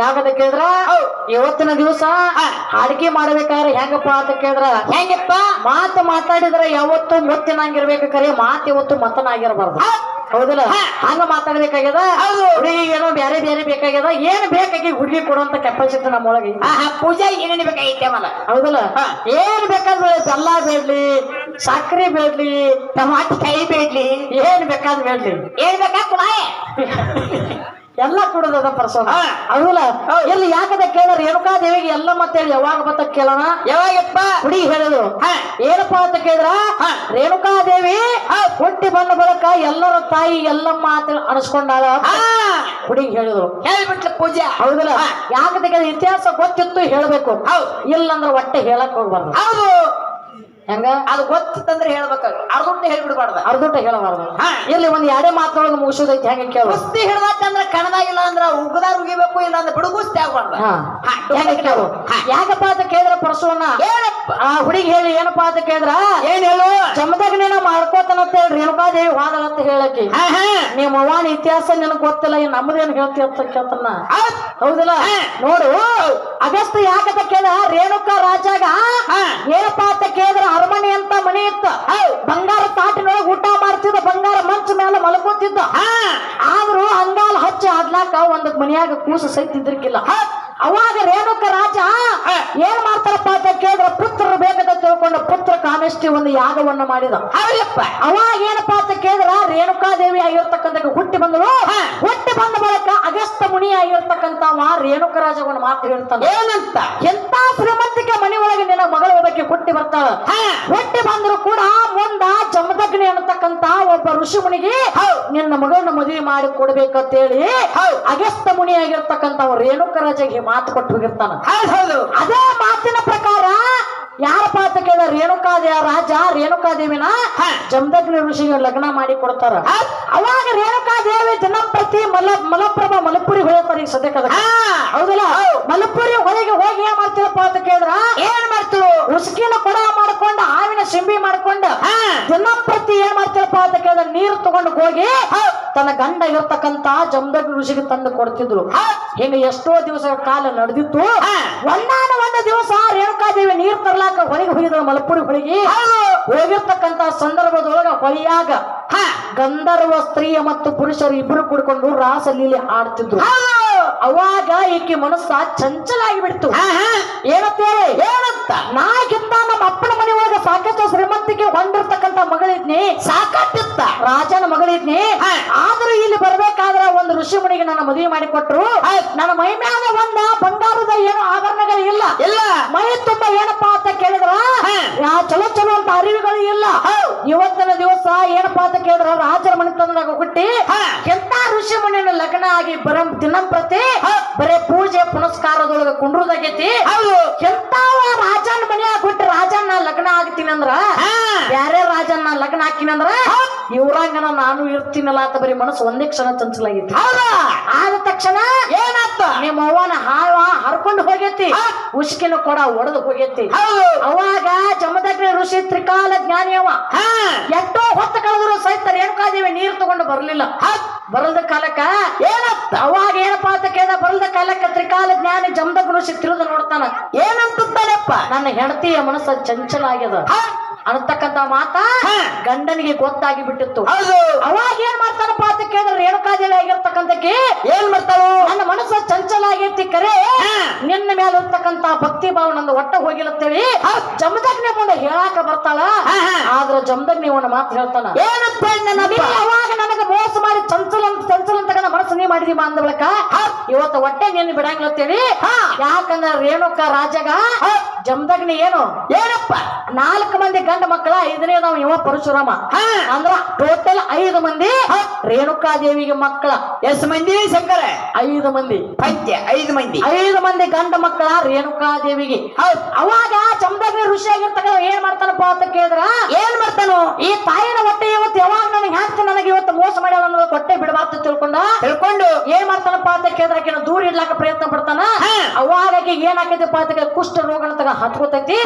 ಯಾಕಂತ ಕೇಳಿದ್ರ? ಇವತ್ತಿನ ದಿವಸ. ಅಡಿಗೆ ಮಾಡ್ಬೇಕಾದ್ರೆ ಹೆಂಗಪ್ಪ ಅಂತ ಕೇಳಿದ್ರ? ಹೆಂಗಪ್ಪ? ಮಾತು ಮಾತಾಡಿದ್ರ ಯಾವತ್ತು ಮುತ್ತಿನಂಗಿರ್ಬೇಕು ಕರೆ ಮಾತು ಇವತ್ತು ಮತನಾಗಿರ್ಬಾರ್ದು ಹೌದಿಲ್ಲ. ಹಂಗ ಮಾತಾಡ್ಬೇಕಾಗ್ಯದ? ಹೌದು. ಹುಡುಗಿ ಏನೋ ಬ್ಯಾರೆ ಬೇರೆ ಬೇಕಾಗ್ಯದ? ಏನ್ ಬೇಕಾಗಿ ಹುಡುಗಿ ಕೊಡುವಂತ ಕೆಪಾಸಿಟಿ ನಮ್ಮೊಳಗೆ? ಪೂಜೆ ಏನೇನು ಬೇಕಾಗೈತೆ ಮಲ್ಲ ಹೌದಲ್ಲ. ಏನ್ ಬೇಕಾದ್ರೆ ಬೆಲ್ಲ ಬೇಡ್ಲಿ ಸಕ್ರಿ ಬೇಡ್ಲಿ ಟಮಾಟಿ ಕಾಯಿ ಬೇಡ್ಲಿ ಏನ್ ಬೇಕಾದ್ ಬೇಡ್ಲಿ. ಏನ್ ಬೇಕಾ ಕುಡಾಯ? ಎಲ್ಲ ಕುಡದ ಪರ್ಸೋನ ಹೌದ್. ಎಲ್ಲಿ ಯಾಕದ ಕೇಳ ರೇಣುಕಾ ದೇವಿಗೆ ಎಲ್ಲ ಮತ್ತೆ ಯಾವಾಗ ಬತ್ತ ಕೇಳೋಣ? ಯಾವಾಗಪ್ಪ? ಹುಡುಗಿ ಹೇಳಿದ್ರು ಹಾ. ಏನಪ್ಪಾ ಅಂತ ಕೇಳಿದ್ರ. ರೇಣುಕಾ ದೇವಿ ಹುಟ್ಟಿ ಬಂದ ಬಳಿಕ ಎಲ್ಲರ ತಾಯಿ ಎಲ್ಲಮ್ಮ ಅಂತ ಅನಿಸ್ಕೊಂಡಾಗ ಹುಡುಗಿ ಹೇಳಿದ್ರು. ಹೇಳ್ಬಿಟ್ಲ ಪೂಜೆ ಹೌದಲ್ಲ? ಯಾಕದ ಇತಿಹಾಸ ಗೊತ್ತಿತ್ತು ಹೇಳ್ಬೇಕು. ಇಲ್ಲ ಇಲ್ಲಂದ್ರ ಒಟ್ಟೆ ಹೇಳಕ್ ಹೋಗ್ಬಾರ್ದು. ಹೌದು. ಹೆಂಗ? ಅದು ಗೊತ್ತಿತ್ತಂದ್ರೆ ಹೇಳ್ಬೇಕು ಅರ್ಧೊಟ್ಟೆ ಹೇಳ್ಬಿಡ್ಬಾರ್ದ. ಅರ್ಧೋಟ ಹೇಳಬಾರ್ದು. ಹಾ. ಇಲ್ಲಿ ಒಂದ್ ಎರಡೇ ಮಾತೊಳಗೆ ಮುಗಿಸೋದೈತಿ ಹೆಂಗ ಕೇಳು. ಕುಸ್ತಿ ಕಣದ ಕಣದಾಗಿಲ್ಲ ಅಂದ್ರ ಉಗ್ದಾರ್ ಉಗಿಬೇಕು ಇಲ್ಲ ಅಂದ್ರೆ ಬಿಡುಗುಸ್ತಿ ಆಗ್ಬಾರ್ದು. ಹೆಂಗ ಕೇಳು. ಯಾಕಪ್ಪ ಅಂತ ಕೇಳಿದ್ರ ಪರಶುವನ್ನ? ಹೇಳಪ್ಪ ಆ ಹುಡುಗಿ ಹೇಳಿ ಏನಪ್ಪಾ ಅಂತ ಕೇಳಿದ್ರ ಏನ್ ಹೇಳು? ಜಮದಗ್ನೇನ ಮಾಡ್ಕೋತಾನಂತ ಹೇಳಿ ರೇಣುಕಾದೇವಿ ಹೋದಳ ಅಂತ ಹೇಳಕ್ಕೆ. ಹಾ ಹಾ. ನಿಮ್ಮ ಅವ್ವನ ಇತಿಹಾಸ ನಿನಗ್ ಗೊತ್ತಿಲ್ಲ ಏನ್ ನಮ್ಮದೇನ್ ಹೇಳ್ತಿ ಅಂತ ಕೇಳ್ತಾನ. ಹೌದ್. ಹೌದಿಲ್ಲ. ನೋಡು. ಅಗಸ್ತ ಯಾಕಂತ ಕೇಳ ರೇಣುಕಾ ರಾಜಾಗ. ಏನಪ್ಪಾ ಅಂತ ಕೇಳಿದ್ರ ಅರಮನೆ ಅಂತ ಮನೆ ಇತ್ತ. ಬಂಗಾರ ತಾಟಿನೊಳಗೆ ಊಟ ಮಾಡ್ತಿದ್ದ ಬಂಗಾರ ಮಂಚ ಮೇಲೆ ಮಲ್ಕೋತಿದ್ದ. ಹಾ. ಆದ್ರೂ ಅಂಗಾಲ ಹಚ್ಚಿ ಆಡ್ಲಾಕ ಒಂದ್ ಮನೆಯಾಗ ಕೂಸು ಸೈತಿದ್ರಿಕ್ಕಿಲ್ಲ ಅವಾಗ ರೇಣುಕ ರಾಜ. ಏನ್ ಮಾಡ್ತಾರಪ್ಪ ಅಂತ ಕೇಳಿದ್ರ ಪುತ್ರರು ಬೇಕಂತ ತಿಳ್ಕೊಂಡು ಪುತ್ರ ಕಾಮೇಷ್ಟಿ ಒಂದು ಯಾಗವನ್ನ ಮಾಡಿದ. ಅವಾಗ ಏನಪ್ಪಾ ಅಂತ ಕೇಳಿದ್ರ ರೇಣುಕಾದೇವಿ ಆಗಿರ್ತಕ್ಕಂಥ ಹುಟ್ಟಿ ಬಂದಳು. ಹುಟ್ಟಿ ಬಂದ ಬಳಿಕ ಮುನಿ ಮಾ ರೇಣುಕ ರಾಜವನ್ನ ಮಾತು ಹೇಳ್ತಾನೆ. ಏನಂತ? ಎಂತ ಶ್ರೀಮಂತಿಕೆ ಮನೆ ಒಳಗೆ ನಿನ್ನ ಮಗಳು ಒಬ್ಬಕ್ಕೆ ಹುಟ್ಟಿ ಬರ್ತಾಳ. ಹುಟ್ಟಿ ಬಂದ್ರು ಕೂಡ ಮುಂದ ಜಮದಗ್ನಿ ಅನ್ನತಕ್ಕಂತ ಒಬ್ಬ ಋಷಿ ಮುನಿಗೆ ನಿನ್ನ ಮಗಳನ್ನ ಮದುವೆ ಮಾಡಿ ಕೊಡ್ಬೇಕಂತ ಹೇಳಿ ಅಗಸ್ತ ಮುನಿ ಆಗಿರ್ತಕ್ಕಂತ ರೇಣುಕ ರಾಜಗೆ ಮಾತು ಕೊಟ್ಟು ಹೋಗಿರ್ತಾನ. ಅದೇ ಮಾತಿನ ಪ್ರಕಾರ ಯಾರಪ್ಪ ಅಂತ ಕೇಳ ರೇಣುಕಾ ರಾಜ ರೇಣುಕಾದೇವಿನ. ಜಮದಗ್ನಿ ಋಷಿಗೆ ಲಗ್ನ ಮಾಡಿ ಕೊಡ್ತಾರ. ಅವಾಗ ರೇಣುಕಾದೇವಿ ದಿನಂಪ್ರತಿ ಮಲ ಮಲಪ್ರಭ ಮಲಪುರಿ ಹೋಗ್ತಾರ ಈಗ ಸದ್ಯಕ್ಕೆ. ಹೌದಲ್ಲ? ಮಲಪುರಿ ಹೊರಗೆ ಹೋಗಿ ಏನ್ ಮಾಡ್ತೀರಪ್ಪ ಅಂತ ಕೇಳಿದ್ರ? ಏನ್ ಮಾಡ್ತೀವಿ ಉಸುಕಿನ ಕೊಡ ಮಾಡ್ಕೊಂಡು ಹಾವಿನ ಸಿಂಬಿ ಮಾಡ್ಕೊಂಡು ದಿನಂಪ್ರತಿ ಏನ್ ಮಾಡ್ತೀರಪ್ಪ ಅಂತ ಕೇಳಿದ್ರೆ ನೀರು ತಗೊಂಡು ಹೋಗಿ ತನ್ನ ಗಂಡ ಇರ್ತಕ್ಕಂತ ಜಮದಗ್ನಿ ಋಷಿಗೆ ತಂದು ಕೊಡ್ತಿದ್ರು. ಹಿಂಗ ಎಷ್ಟೋ ದಿವಸ ಕಾಲ ನಡೆದಿತ್ತು. ಒಂದಾನ ಒಂದ ದಿವಸ ರೇಣುಕಾದೇವಿ ನೀರ್ ತರ್ಲಾಕ ಹೊಳಿಗೆ ಹೋಗಿದ್ರು ಮಲಪುರಿ ಹೊಳಿಗೆ ಹೋಗಿರ್ತಕ್ಕಂತ ಸಂದರ್ಭದೊಳಗ ಹೊಳಿಯಾಗ ಗಂಧರ್ವ ಸ್ತ್ರೀಯ ಮತ್ತು ಪುರುಷರು ಇಬ್ಬರು ಕೂಡ್ಕೊಂಡು ರಾಸಲೀಲೆ ಆಡ್ತಿದ್ರು. ಅವಾಗ ಈಕೆ ಮನಸ್ಸ ಚಂಚಲಾಗಿ ಬಿಡ್ತು ಹಾ ಹಾ. ಏನಂತೇಳಿ? ಏನಂತ? ನಾಗಿಂತ ನಮ್ಮ ಅಪ್ಪನ ಮನೆ ಒಳಗ ಸಾಕಷ್ಟು ಶ್ರೀಮಂತಿಕೆ ಹೊಂದಿರ್ತಕ್ಕಂತ ಮಗಳಿದ್ನಿ. ಸಾಕಟ್ಟಿತ್ತ ರಾಜನ ಮಗಳಿದ್ನಿ. ಆದ್ರೂ ಇಲ್ಲಿ ಬರ್ಬೇಕಾದ್ರ ಒಂದು ಋಷಿ ಮುನಿಗೆ ನನ್ನ ಮದುವೆ ಮಾಡಿ ಕೊಟ್ರು ನನ್ನ ಮೈ ಮ್ಯಾಲ ಒಂದ ಬಂಗಾರದ ಏನು ಆಭರಣಗಳು ಇಲ್ಲ. ಇಲ್ಲ. ಮೈ ತುಂಬಾ ಏನಪ್ಪಾ ಅಂತ ಕೇಳಿದ್ರ? ಯಾ ಚಲೋ ಚಲೋ ಅಂತ ಅರಿವುಗಳು ಇಲ್ಲ. ಇವತ್ತಿನ ದಿವಸ ಏನಪ್ಪಾ ಅಂತ ಕೇಳಿದ್ರ? ರಾಜರ ಮನೆತನದಾಗ ಹುಟ್ಟಿ ಹಾ. ಎಂತ ಋಷಿ ಮುನಿನ ಲಗ್ನ ಆಗಿ ಬರ ದಿನಂಪ್ರತಿ ಬರೇ ಪೂಜೆ ಪುನಸ್ಕಾರದೊಳಗ ಕುಂಡ್ರದಾಗೈತಿ. ಹೌದು. ಎಂತಾವ ರಾಜನ ಮನೆಯಾಗ ರಾಜನ್ ನಾ ಲಗ್ನ ಆಗ್ತೀನಿ ಅಂದ್ರ ಬ್ಯಾರೆ ರಾಜನ ಲಗ್ನ ಹಾಕಿನಿ ಅಂದ್ರ ಇವ್ರಂಗನ ನಾನು ಇರ್ತೀನಲ್ಲ ಅಂತ ಬರೀ ಮನಸ್ಸು ಒಂದೇ ಕ್ಷಣ ಚಂಚಲಾಗಿತ್ತು ಆದ ತಕ್ಷಣ ಏನಪ್ಪ ನಿಮ್ಮ ಅವ್ವನ ಹಾವ ಹರ್ಕೊಂಡು ಹೋಗೈತಿ. ಉಸ್ಕಿನ ಕೊಡ ಒಡೆದು ಹೋಗೈತಿ. ಅವಾಗ ಜಮದಗ್ನಿ ಋಷಿ ತ್ರಿಕಾಲ ಜ್ಞಾನಿ ಅವ. ಹಾ. ಎಷ್ಟೋ ಹೊತ್ತು ಕಳೆದ್ರು ಸಹಿತ ರೇಣುಕಾದೇವಿ ನೀರು ತಗೊಂಡು ಬರ್ಲಿಲ್ಲ. ಬರಲ್ದ ಕಾಲಕ್ಕ ಏನಪ್ಪ ಅವಾಗ ಏನಪ್ಪ ಅಂತ ಕೇಳಿದ ಬರಲ್ದ ಕಾಲಕ್ಕ ತ್ರಿಕಾಲ ಜ್ಞಾನಿ ಜಮದಗ್ನಿ ಋಷಿ ತಿರುದು ನೋಡ್ತಾನ. ಏನಂತಾನಪ್ಪ ನನ್ನ ಹೆಂಡತಿಯ ಮನಸ್ಸು ಚಂಚಲ ಆಗ್ಯದ. ಅನ್ನತಕ್ಕಂತ ಮಾತ ಗಂಡನಿಗೆ ಗೊತ್ತಾಗಿ ಬಿಟ್ಟಿತ್ತು. ಅವಾಗ ಏನ್ ಮಾಡ್ತಾನಪ್ಪ ಅಂತ ಕೇಳಿದ್ರೆ ರೇಣುಕಾದೇವಿ ಆಗಿರ್ತಕ್ಕಂತಕ್ಕೆ ಏನ್ ಮಾಡ್ತಾಳು? ನನ್ನ ಮನಸ್ಸು ಚಂಚಲ ಆಗೈತಿ ಕರೆ. ನಿನ್ನ ಮೇಲೆ ಇರ್ತಕ್ಕಂತ ಭಕ್ತಿ ಭಾವ ನಂದು ಒಟ್ಟ ಹೋಗಿಲತ್ತೇಳಿ ಜಮದಗ್ನಿ ಬಂದ ಹೇಳಾಕ ಬರ್ತಾಳ. ಆದ್ರ ಜಮದಗ್ನಿ ಒಂದು ಮಾತು ಹೇಳ್ತಾನ. ಏನಪ್ಪ ಅವಾಗ ನನಗೆ ಮೋಸ ಮಾಡಿ ಚಂಚಲ ಚಂಚಲ ಅಂತ ಮನಸ್ಸು ನೀ ಮಾಡಿದಿ ಅಂದ ಬಳಕ ಇವತ್ತು ಹೊಟ್ಟೆ ನೀನು ಬಿಡಂಗಿಲ್ಲ ಅಂತೇಳಿ ಯಾಕಂದ್ರ ರೇಣುಕ ರಾಜಗ ಜಮದಗ್ನಿ ಏನು? ಏನಪ್ಪ? ನಾಲ್ಕು ಮಂದಿ ಗಂಡ ಮಕ್ಕಳ ಐದನೇ ನಾವು ಇವ ಪರಶುರಾಮ. ಹಾ. ಅಂದ್ರ ಟೋಟಲ್ ಐದು ಮಂದಿ ರೇಣುಕಾದೇವಿಗೆ ಮಕ್ಕಳ. ಎಸ್ ಮಂದಿ ಶಂಕರ? ಐದು ಮಂದಿ. ಪಂಚ ಐದು ಮಂದಿ. ಐದು ಮಂದಿ ಗಂಡ ಮಕ್ಕಳ ರೇಣುಕಾದೇವಿಗೆ. ಹೌದ್. ಅವಾಗ ಚಮದಾಗ ಋಷಿ ಆಗಿರ್ತಕ್ಕ ಏನ್ ಮಾಡ್ತಾನಪ್ಪ ಅಂತ ಕೇಳಿದ್ರ? ಏನ್ ಮಾಡ್ತಾನೋ? ಈ ತಾಯಿನ ಹೊಟ್ಟೆ ಇವತ್ತು ಯಾವಾಗ ನನಗೆ ಹ್ಯಾಂತ ನನಗೆ ಇವತ್ತು ಮೋಸ ಮಾಡ್ಯಾಳ ಅನ್ನೋ ಕೊಟ್ಟೆ ಬಿಡಬಾರ್ದು ತಿಳ್ಕೊಂಡ ತಿಳ್ಕೊಂಡು ಏನ್ ಮಾಡ್ತಾನಪ್ಪ ಅಂತ ಕೇಳಿದ್ರೆ ದೂರ ಇಡ್ಲಾಕ ಪ್ರಯತ್ನ ಪಡ್ತಾನ? ಅವಾಗಕ್ಕೆ ಅವಾಗ ಏನ್ ಆಕೈತಿಪ್ಪ ಅಂತ ಕುಷ್ಠ ರೋಗನ ತಗ ಹತ್ಕೋತೈತಿ.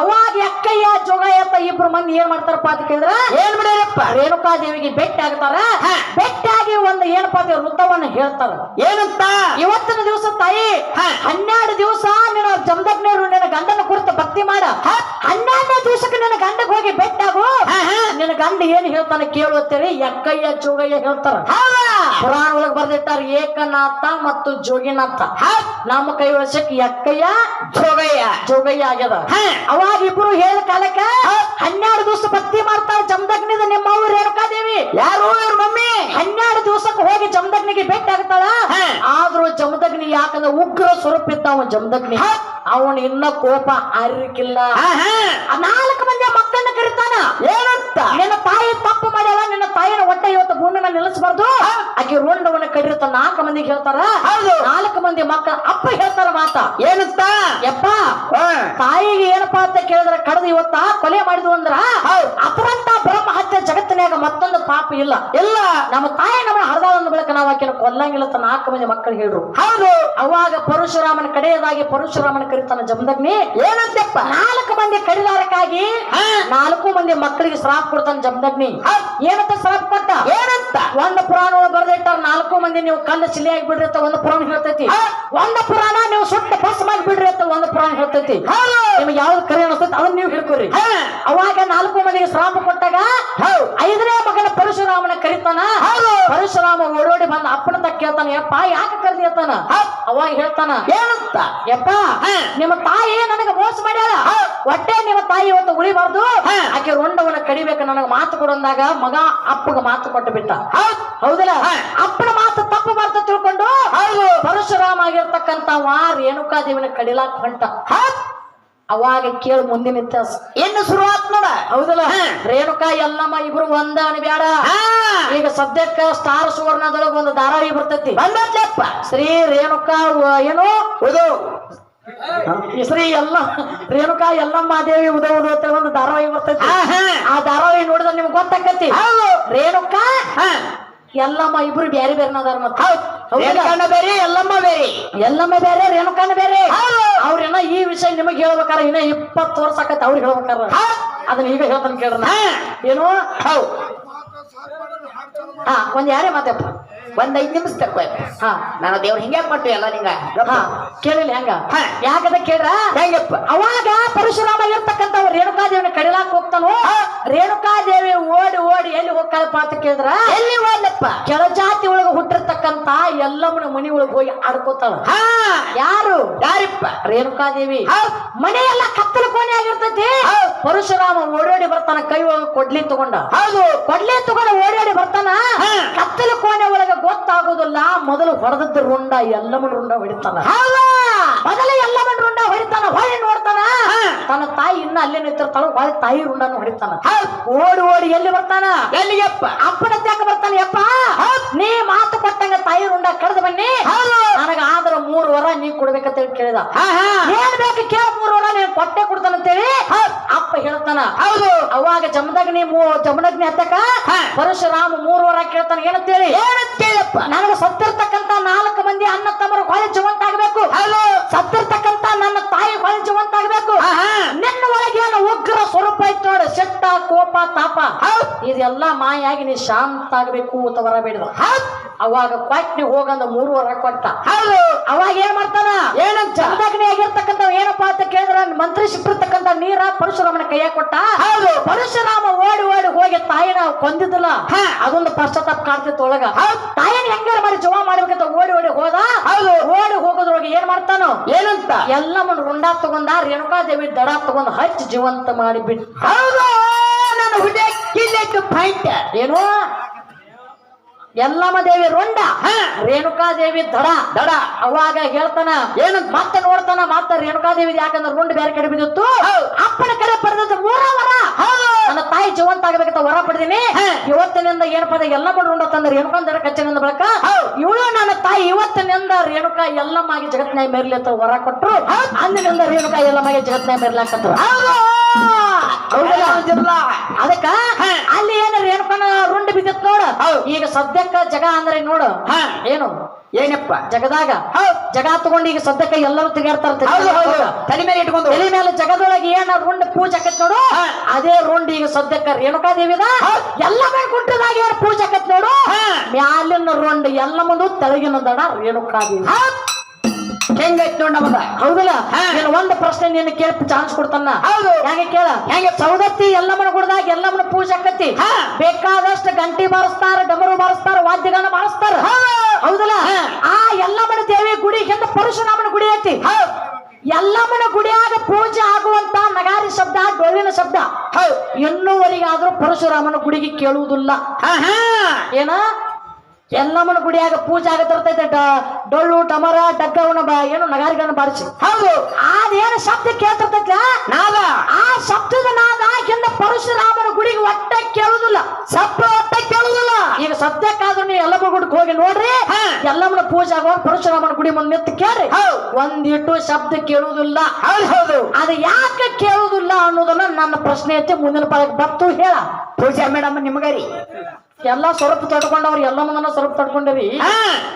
ಅವಾಗ ಅಕ್ಕಯ್ಯ ಅಂತ ಇಬ್ರು ಮಂದಿ ಏನ್ ಮಾಡ್ತಾರಪ್ಪ ಅಂತ ಕೇಳಿದ್ರ? ಏನ್ ಮಾಡ್ಯಾರಪ್ಪ ರೇಣುಕಾ ದೇವಿಗೆ ಬೆಟ್ಟ ಆಗ್ತಾರ ಬೆಟ್ಟಾಗಿ ಒಂದು ಏನಪ್ಪ ಅಂತ ವೃತ್ತವನ್ನ ಹೇಳ್ತಾರ. ಏನಂತ? ಇವತ್ತಿನ ದಿವಸ ತಾಯಿ. ಹನ್ನೆರಡು ದಿವಸ ನಿನ್ನ ಜಮದಗ್ನೇರು ನಿನ್ನ ಗಂಡನ ಕುರಿತು ಭಕ್ತಿ ಮಾಡ. ಹನ್ನೆರಡನೇ ದಿವಸಕ್ಕೆ ನಿನ್ನ ಗಂಡಗೆ ಹೋಗಿ ಬೆಟ್ಟಾಗು. ನಿನ್ನ ಗಂಡ ಏನ್ ಹೇಳ್ತಾನೆ ಕೇಳುತ್ತೇವೆ ಅಕ್ಕಯ್ಯ ಜೋಗಯ್ಯ ಹೇಳ್ತಾರ. ಪುರಾಣ ಒಳಗ್ ಬರ್ದಿಟ್ಟಾರ ಏಕನಾಥ ಮತ್ತು ಜೋಗಿನಾಥ. ನಮ್ಮ ಕೈ ವರ್ಷಕ್ಕೆ ಎಕ್ಕಯ್ಯ ಜೋಗಯ್ಯ. ಜೋಗಯ್ಯ ಆಗ್ಯದ. ಅವಾಗ ಇಬ್ರು ಹೇಳ ಕಾಲಕ್ಕ. ಹನ್ನೆರಡು ದಿವಸ ಭಕ್ತಿ ಮಾಡ್ತಾರ ಜಮದಗ್ನಿದ ನಿಮ್ಮ ಅವ್ರು ರೇಣುಕಾದೇವಿ. ಯಾರು ಇವ್ರ ಮಮ್ಮಿ? ಹನ್ನೆರಡು ದಿವಸಕ್ಕೆ ಹೋಗಿ ಜಮದಗ್ನಿಗೆ ಭೇಟಿ ಆಗ್ತಾಳ. ಆದ್ರೂ ಜಮದಗ್ನಿ ಯಾಕಂದ್ರೆ ಉಗ್ರ ಸ್ವರೂಪ ಇದ್ದ ಅವ ಜಮದಗ್ನಿ. ಅವನ್ ಇನ್ನ ಕೋಪ ಅರಿಕಿಲ್ಲ. ನಾಲ್ಕು ಮಂದಿ ಮಕ್ಕಳನ್ನ ಕರಿತಾನ. ಏನಂತ? ನಿನ್ನ ತಾಯಿ ತಪ್ಪು ಮಾಡ್ಯಾಳ ನಿನ್ನ ತಾಯಿನ ಹೊಟ್ಟೆ ಇವತ್ತು ಭೂಮಿನ ನಿಲ್ಲಿಸಬಾರ್ದು. ಆಕೆ ರುಂಡವನ್ನ ಕಡಿರುತ್ತ ನಾಲ್ಕು ಮಂದಿಗೆ ಹೇಳ್ತಾರ? ಹೌದು. ನಾಲ್ಕು ಮಂದಿ ಮಕ್ಕಳ ಅಪ್ಪ ಹೇಳ್ತಾರ ಮಾತ. ಏನಂತ? ಯಪ್ಪ. ತಾಯಿಗೆ ಏನಪ್ಪಾ ಅಂತ ಕೇಳಿದ್ರೆ ಕಡದ ಇವತ್ತ ಕೊಲೆ ಮಾಡಿದ್ವು ಅಂದ್ರ. ಅಪರಂತ ಬ್ರಹ್ಮ ಹತ್ಯೆ ಜಗತ್ತಿನಾಗ ಮತ್ತೊಂದು ಪಾಪ ಇಲ್ಲ. ಇಲ್ಲ. ನಮ್ಮ ತಾಯಿ ನಮ್ಮ ಹರಿದ ಒಂದು ಬಳಿಕ ನಾವು ಆಕೆನ ಕೊಲ್ಲಂಗಿಲ್ಲ ಅಂತ ನಾಲ್ಕು ಮಂದಿ ಮಕ್ಕಳು ಹೇಳ್ರು. ಹೌದು. ಅವಾಗ ಪರಶುರಾಮನ ಕಡೆಯದಾಗಿ ಪರಶುರಾಮನ ಕರಿತಾನ ಜಮದಗ್ನಿ ಏನಂತಪ್ಪ? ನಾಲ್ಕು ಮಂದಿ ಕಡಿದಾರಕ್ಕಾಗಿ. ನಾಲ್ಕು ಮಂದಿ ಮಕ್ಕಳಿಗೆ ಶ್ರಾಪ್ ಕೊಡ್ತಾನ ಜಮದಗ್ನಿ. ಏನಂತ ಶ್ರಾಪ್ ಕೊಟ್ಟ? ಏನಂತ? ಒಂದು ಪುರಾಣ ಒಳಗೆ ಬರ್ದಿಟ್ಟಾರ ನಾಲ್ಕು ಮಂದಿ ನೀವು ಕಲ್ಲು ಸಿಲಿಯಾಗಿ ಬಿಡ್ರಿ ಅಂತ ಒಂದು ಪುರಾಣ ಹೇಳ್ತೈತಿ. ಒಂದ ಪುರಾಣ ನೀವು ಸುಟ್ಟ ಮಾಡಿ ಬಿಡ್ರಿ ಅಂತ ಒಂದು ಪುರಾಣ ಹೇಳ್ತೈತಿ. ನಿಮ್ಗೆ ಯಾವ್ದು ಕರೆ ಅನಿಸ್ತೈತಿ ಅದನ್ನ ನೀವು ಹಿಡ್ಕೊರಿ. ಅವಾಗ ನಾಲ್ಕು ಮಂದಿಗೆ ಶ್ರಾಪ ಕೊಟ್ಟಾಗ. ಐದನೇ ಮಗನ ಪರಶುರಾಮನ ಕರಿತಾನ ಹೌದು. ಪರಶುರಾಮ ಓಡೋಡಿ ಬಂದ ಅಪ್ಪನ ತಕ್ಕ ಕೇಳ್ತಾನ ಯಪ್ಪ ಯಾಕೆ ಕರ್ದಿ? ಹೇಳ್ತಾನ. ಅವಾಗ ಹೇಳ್ತಾನ ಏನಂತ? ಯಪ್ಪ ನಿಮ್ಮ ತಾಯಿ ನನಗೆ ಮೋಸ ಮಾಡ್ಯಾರ. ಒಟ್ಟೆ ನಿಮ್ಮ ತಾಯಿ ಇವತ್ತು ಉಳಿಬಾರ್ದು. ಆಕೆ ರುಂಡವನ್ನ ಕಡಿಬೇಕು ನನಗೆ ಮಾತು ಕೊಡಂದಾಗ ಮಗ ಅಪ್ಪಗ ಮಾತು ಕೊಟ್ಟು ಬಿಟ್ಟ. ಹೌದ್. ಹೌದಲ್ಲ? ಅಪ್ಪನ ಮಾತು ತಪ್ಪು ಮಾಡ್ತ ತಿಳ್ಕೊಂಡು ಹೌದು. ಪರಶುರಾಮ ರೇಣುಕಾ ರೇಣುಕಾದೇವಿನ ಕಡಿಲಾಕ್ ಹೊಂಟ. ಅವಾಗ ಕೇಳಿ ಮುಂದಿನ ಇತಿಹಾಸ. ಇನ್ನು ಶುರುವಾತ್ ನೋಡ. ಹೌದಲ್ಲ. ರೇಣುಕಾ ಎಲ್ಲಮ್ಮ ಇಬ್ರು ಒಂದ ಬೇಡ ಹಾ. ಈಗ ಸದ್ಯಕ್ಕ ಸ್ಟಾರ್ ಸುವರ್ಣದೊಳಗ ಒಂದು ಧಾರಾವಾಹಿ ಬರ್ತೈತಿ. ಶ್ರೀ ರೇಣುಕಾ ಏನು? ಉದು. ಶ್ರೀ ಎಲ್ಲ ರೇಣುಕಾ ಎಲ್ಲಮ್ಮ ದೇವಿ ಉದ ಉದ ಅಂತ ಒಂದು ಧಾರಾವಾಹಿ ಬರ್ತೈತಿ. ಆ ಧಾರಾವಾಹಿ ನೋಡಿದ್ರೆ ನಿಮ್ಗೆ ಗೊತ್ತಾಕತಿ. ರೇಣುಕಾ ಹಾ. ಎಲ್ಲಮ್ಮ ಇಬ್ರು ಬ್ಯಾರೆ ಬೇರೆ ಅದಾರ ಮತ್ತೆ? ರೇಣುಕಣ್ಣ ಬೇರೆ ಎಲ್ಲಮ್ಮ ಬೇರೆ. ಎಲ್ಲಮ್ಮ ಬೇರೆ ರೇಣುಕಣ್ಣ ಬೇರೆ. ಅವ್ರೇನ ಈ ವಿಷಯ ನಿಮಗೆ ಹೇಳ್ಬೇಕಾರ ಇನ್ನ ಇಪ್ಪತ್ತು ವರ್ಷ ಆಕತ್ತ ಅವ್ರಿಗೆ ಹೇಳ್ಬೇಕಾರ. ಅದನ್ನ ಈಗ ಹೇಳ್ತಾನೆ ಕೇಳ್ರ. ಏನು? ಹೌದು. ಹಾ ಒಂದ್ ಯಾರೇ ಮಾತಪ್ಪ ಒಂದ್ ಐದ್ ನಿಮಿಷ ತಕ್ಕ ಹಾ. ನಾನು ದೇವ್ರ ಹಿಂಗ್ಯಾಕ್ ಮಾಡ್ತು ಎಲ್ಲ ನಿಂಗ? ಹಾ. ಕೇಳಿಲ್ಲ ಹೆಂಗ? ಹಾ. ಯಾಕಂತ ಕೇಳ್ರ? ಹೆಂಗಪ್ಪ? ಅವಾಗ ಪರಶುರಾಮ ಇರ್ತಕ್ಕಂತ ರೇಣುಕಾದೇವಿನ ಕಡಿಲಾಕ್ ಹೋಗ್ತಾನು? ರೇಣುಕಾದೇವಿ ಓಡಿ ಓಡಿ ಎಲ್ಲಿ ಹೋಗ್ತಾಳಪ್ಪ ಅಂತ ಕೇಳಿದ್ರ? ಎಲ್ಲಿ ಓದಪ್ಪ ಕೆಳ ಜಾತಿ ಒಳಗ ಹುಟ್ಟಿರ್ತಕ್ಕಂತ ಎಲ್ಲಮ್ಮನ ಮನಿ ಒಳಗ ಹೋಗಿ ಆಡ್ಕೋತಾಳ. ಹಾ. ಯಾರು? ಯಾರಿಪ್ಪ? ರೇಣುಕಾದೇವಿ. ಹೌದ್. ಮನೆ ಎಲ್ಲ ಕತ್ತಲ ಕೋಣೆ ಆಗಿರ್ತೈತಿ. ಹೌದ್. ಪರಶುರಾಮ ಓಡೋಡಿ ಬರ್ತಾನ ಕೈ ಒಳಗ ಕೊಡ್ಲಿ ತಗೊಂಡ. ಹೌದು. ಕೊಡ್ಲಿ ತಗೊಂಡ ಓಡಾಡಿ ಬರ್ತಾನ ಹಾ. ಕತ್ತಲ ಕೋಣೆ ಒಳಗ ಗೊತ್ತಾಗೋದಿಲ್ಲ ಮೊದಲು ಹೊಡೆದದ್ದ ರುಂಡ ಎಲ್ಲಮ್ಮನ ರುಂಡ ಹೊಡಿತಾನ. ಮೊದಲು ಎಲ್ಲಮ್ಮನ ರುಂಡ ಹೊಡಿತಾನ ಹೊಳಿ ನೋಡ್ತಾನ. ತನ್ನ ತಾಯಿ ಇನ್ನ ಅಲ್ಲೇ ನಿಂತಿರ್ತಾಳ ಹೊಳೆ ತಾಯಿ ರುಂಡನ ಹೊಡಿತಾನ. ಓಡಿ ಓಡಿ ಎಲ್ಲಿ ಬರ್ತಾನ? ಎಲ್ಲಿ ಯಪ್ಪ ಅಪ್ಪನ ತ್ಯಾಕ ಬರ್ತಾನೆ ಯಪ್ಪ. ನೀ ಮಾತು ಕೊಟ್ಟಂಗ ತಾಯಿ ರುಂಡ ಕಡ್ದು ಬನ್ನಿ. ಹೌದು. ನನಗ ಆದ್ರ ಮೂರು ವರ ನೀ ಕೊಡ್ಬೇಕಂತ ಹೇಳಿ ಕೇಳಿದ ಏನ್ ಬೇಕು ಕೇಳ ಮೂರು ವರ ನೀನ್ ಕೊಟ್ಟೆ ಕೊಡ್ತಾನಂತೇಳಿ. ಹೇಳ್ತಾನ. ಹೌದು. ಅವಾಗ ಜಮದಗ್ನಿ ಮೂ ಜಮದಗ್ನಿ ಹತ್ತಕ. ಪರಶುರಾಮ ಮೂರು ವರ ಕೇಳ್ತಾನೆ ಏನಂತೇಳಿ? ಏನಂತ ಕೇಳಪ್ಪ ನನಗೆ ಸತ್ತಿರ್ತಕ್ಕಂತ ನಾಲ್ಕು ಮಂದಿ ಅಣ್ಣ ತಮ್ಮರು ಹೊಳೆ ಜೀವಂತ ಆಗ್ಬೇಕು. ಹೌದು. ಸತ್ತಿರ್ತಕ್ಕಂತ ನನ್ನ ತಾಯಿ ಹೊಳೆ ಜೀವಂತ ಆಗ್ಬೇಕು ಹಾ ಹಾ ನಿನ್ನ ಒಳಗೆ ಏನು ಉಗ್ರ ಸ್ವರೂಪ ಐತ್ ನೋಡು ಸಿಟ್ಟ ಕೋಪ ತಾಪ. ಇದೆಲ್ಲ ಮಾಯಾಗಿ ನೀ ಶಾಂತ ಆಗ್ಬೇಕು ಅಂತ ಬರಬೇಡ. ಅವಾಗ ಕ್ವಾಟ್ನಿ ಹೋಗಂದ ಮೂರು ವರ ಕೊಟ್ಟ ಹೌದು ಅವಾಗ ಏನ್ ಮಾಡ್ತಾನ ಏನಂತ ಜಮದಗ್ನಿ ಆಗಿರ್ತಕ್ಕಂಥ ಏನಪ್ಪಾ ಅಂತ ಕೇಳಿದ್ರ ಮಂತ್ರಿ ಸಿಟ್ಟಿರ್ತಕ್ಕಂಥ ನೀರ ಪರಶುರಾಮನ ಕೈಯ ಕೊಟ್ಟ ಹೌದು. ಪರಶುರಾಮ ಓಡಿ ಓಡಿ ಹೋಗಿ ತಾಯಿನ ಕೊಂದಿದ್ದಲ್ಲ ಹಾ. ಅದೊಂದು ಪಶ್ಚಾತ್ತಾಪ ಕಾಡ್ತಿತ್ತು ಒಳಗ. ತಾಯಿನ ಹೆಂಗಾರ ಮಾಡಿ ಜೀವ ಮಾಡ್ಬೇಕಂತ ಓಡಿ ಓಡಿ ಹೋದ ಹೌದು. ಓಡಿ ಹೋಗೋದ್ರೊಳಗೆ ಏನ್ ಮಾಡ್ತಾನ ಏನಂತ ಎಲ್ಲ ಮನ್ ರುಂಡ ತಗೊಂಡ ರೇಣುಕಾದೇವಿ ದಡ ತಗೊಂಡ್ ಹಚ್ಚಿ ಜೀವಂತ ಮಾಡಿ ಬಿಟ್ಟ ಹೌದು ಹುಡುಕಿಲ್ಲಕ್ಕೆ ಪಾಯಿಂಟ್. ಏನು ಎಲ್ಲಮ್ಮ ದೇವಿ ರುಂಡ. ಹಾ. ರೇಣುಕಾದೇವಿ ದಡ. ದಡ. ಅವಾಗ ಹೇಳ್ತಾನ ಏನು ಮತ್ತೆ ನೋಡ್ತಾನ ಮತ್ತೆ ರೇಣುಕಾದೇವಿ ಯಾಕಂದ್ರೆ ರುಂಡ್ ಬೇರೆ ಕಡೆ ಬಿದ್ದಿತ್ತು. ಅಪ್ಪನ ಕಡೆ ಪಡೆದ ಮೂರ ವರ. ನನ್ನ ತಾಯಿ ಜೀವಂತ ಆಗ್ಬೇಕಂತ ವರ ಪಡೆದೀನಿ. ಇವತ್ತಿನಿಂದ ಏನಪ್ಪ ಎಲ್ಲ ಮಾಡಿ ರೊಂಡ ತಂದ್ರೆ ರೇಣುಕಾ ದಡ ಕಚ್ಚನಿಂದ ಬಳಕ? ಇವಳು ನನ್ನ ತಾಯಿ. ಇವತ್ತಿನಿಂದ ರೇಣುಕಾ ಎಲ್ಲಮ್ಮಾಗಿ ಜಗತ್ನಾಗ ಮೇರ್ಲಿ ಅಂತ ವರ ಕೊಟ್ಟರು ಅಂದಿನಿಂದ ರೇಣುಕಾ ಎಲ್ಲಮ್ಮಾಗಿ ಜಗತ್ನಾಗ? ಜಿಲ್ಲಾ ಅದಕ್ಕ. ಅಲ್ಲಿ ಏನಾರ ಏನಪ್ಪ ರುಂಡ್ ಬಿದ್ದ ನೋಡು. ಈಗ ಸದ್ಯಕ್ಕ ಜಗ ಅಂದ್ರೆ ನೋಡು. ಹಾ. ಏನು? ಏನಪ್ಪ? ಜಗದಾಗ. ಜಗ ತಗೊಂಡು ಈಗ ಸದ್ಯಕ್ಕ ಎಲ್ಲರೂ ತಿರುಗಾಡ್ತಾರ ತಲೆ ಮೇಲೆ ಇಟ್ಕೊಂಡು. ತಲೆ ಮೇಲೆ ಜಗದೊಳಗೆ ಏನ ರುಂಡ್ ಪೂಜೆ ಆಕತ್ ನೋಡು? ಅದೇ ರುಂಡ್ ಈಗ ಸದ್ಯಕ್ಕ ರೇಣುಕಾ ದೇವಿದ. ಎಲ್ಲ ಮೇಲೆ ಕುಂಟದಾಗ ಏನ್ ಪೂಜೆ ಆಕತ್ ನೋಡು? ಹಾ. ಮ್ಯಾಲಿನ ರುಂಡ್ ಎಲ್ಲ ಮುಂದು ತೆಳಗಿನ ದಡ ರೇಣುಕಾ ದೇವಿ ಹೆಂಗೈತ್ ನೋಡ್ ನಮಗ? ಹೌದಲ್ಲ. ನೀನು ಒಂದು ಪ್ರಶ್ನೆ ನೀನು ಕೇಳ ಚಾನ್ಸ್ ಕೊಡ್ತಾನ. ಹೌದು. ಹೆಂಗೆ ಕೇಳ? ಹೆಂಗೆ? ಸೌದತ್ತಿ ಎಲ್ಲಮ್ಮನ ಗುಡ್ದಾಗ ಎಲ್ಲಮ್ಮನ ಪೂಜೆ ಆಕತಿ ಬೇಕಾದಷ್ಟು ಗಂಟಿ ಬಾರಿಸ್ತಾರ ಡಮರು ಬಾರಿಸ್ತಾರ ವಾದ್ಯಗಳನ್ನ ಬಾರಿಸ್ತಾರ. ಹೌದಲ್ಲ. ಆ ಎಲ್ಲಮ್ಮನ ದೇವಿ ಗುಡಿ ಹಿಂದ ಪರಶುರಾಮನ ಗುಡಿ ಐತಿ. ಎಲ್ಲಮ್ಮನ ಗುಡಿಯಾಗ ಪೂಜೆ ಆಗುವಂತ ನಗಾರಿ ಶಬ್ದ ಡೊಳ್ಳಿನ ಶಬ್ದ. ಹೌದು ಇನ್ನೂವರೆಗಾದ್ರೂ ಪರಶುರಾಮನ ಗುಡಿಗೆ ಕೇಳುವುದಿಲ್ಲ. ಏನ? ಎಲ್ಲಮ್ಮನ ಗುಡಿಯಾಗ ಪೂಜೆ ಆಗತಿರ್ತೈತೆ ಡೊಳ್ಳು ಟಮರ ಡಗ್ಗವನ್ನ ಬ ಏನು ನಗಾರಿಗಳನ್ನ ಬಾರಿಸಿ. ಹೌದು. ಅದೇನು ಶಬ್ದ ಕೇಳ್ತಿರ್ತೈತೆ ನಾದ. ಆ ಶಬ್ದದ ನಾದ ಹಿಂದ ಪರಶುರಾಮನ ಗುಡಿಗೆ ಒಟ್ಟ ಕೇಳುದಿಲ್ಲ. ಸಪ್ಪ ಒಟ್ಟ ಕೇಳುದಿಲ್ಲ. ಈಗ ಸದ್ಯಕ್ಕಾದ್ರೂ ನೀವು ಎಲ್ಲಮ್ಮ ಗುಡಿಗೆ ಹೋಗಿ ನೋಡ್ರಿ. ಎಲ್ಲಮ್ಮನ ಪೂಜೆ ಆಗುವ ಪರಶುರಾಮನ ಗುಡಿ ಮುಂದೆ ನಿಂತು ಕೇಳ್ರಿ. ಒಂದಿಟ್ಟು ಶಬ್ದ ಕೇಳುವುದಿಲ್ಲ ಹೌದು ಹೌದು. ಅದು ಯಾಕೆ ಕೇಳುವುದಿಲ್ಲ ಅನ್ನೋದನ್ನ ನನ್ನ ಪ್ರಶ್ನೆ ಐತೆ ಮುಂದಿನ ಪಾಲಕ್ಕೆ ಬತ್ತು ಹೇಳ. ಪೂಜಾ ಮೇಡಮ್ ನಿಮಗರಿ. ಎಲ್ಲ ಸ್ವರೂಪ ತಡ್ಕೊಂಡವ್ರು ಎಲ್ಲ ಮುಂದನ ಸ್ವರೂಪ ತಡ್ಕೊಂಡೇವಿ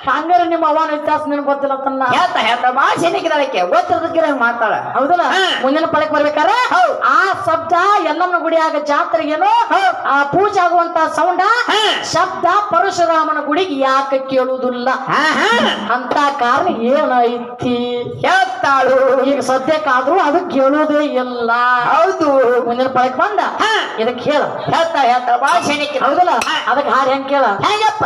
ಹಂಗಾರೆ ನಿಮ್ಮ ಅವನ ಇತಿಹಾಸ ನಿನ್ ಗೊತ್ತಿಲ್ಲ ತನ್ನ. ಹೇಳ್ತಾ ಹೇಳ್ತಾ ಭಾಳ ಸೆನಿಕಿದಾಳಕ್ಕೆ ಗೊತ್ತಿರೋದಕ್ಕೆ ಮಾತಾಡ ಹೌದಲ್ಲ? ಮುಂದಿನ ಪಳಕ್ ಬರ್ಬೇಕಾರೆ. ಆ ಶಬ್ದ ಎಲ್ಲಮ್ಮನ ಗುಡಿಯಾಗ ಜಾತ್ರೆಗೇನು. ಆ ಪೂಜೆ ಆಗುವಂತ ಸೌಂಡ. ಶಬ್ದ ಪರಶುರಾಮನ ಗುಡಿಗೆ ಯಾಕೆ ಕೇಳುವುದಿಲ್ಲ? ಅಂತ ಕಾರಣ ಏನೈತಿ ಹೇಳ್ತಾಳು ಈಗ ಸದ್ಯಕ್ಕಾದ್ರೂ ಅದು ಕೇಳೋದೇ ಇಲ್ಲ. ಹೌದು. ಮುಂದಿನ ಪಳಕ್ ಬಂದ. ಇದಕ್ಕೆ ಹೇಳ. ಹೇಳ್ತಾ ಹೇಳ್ತಾ ಬಾ ಶನಿಕ್ಕೆ ಹೌದಲ್ಲ. ಅದಕ್ಕೆ ಹಾಡು ಹೆಂಗ್ ಕೇಳ? ಹೇಗಪ್ಪ?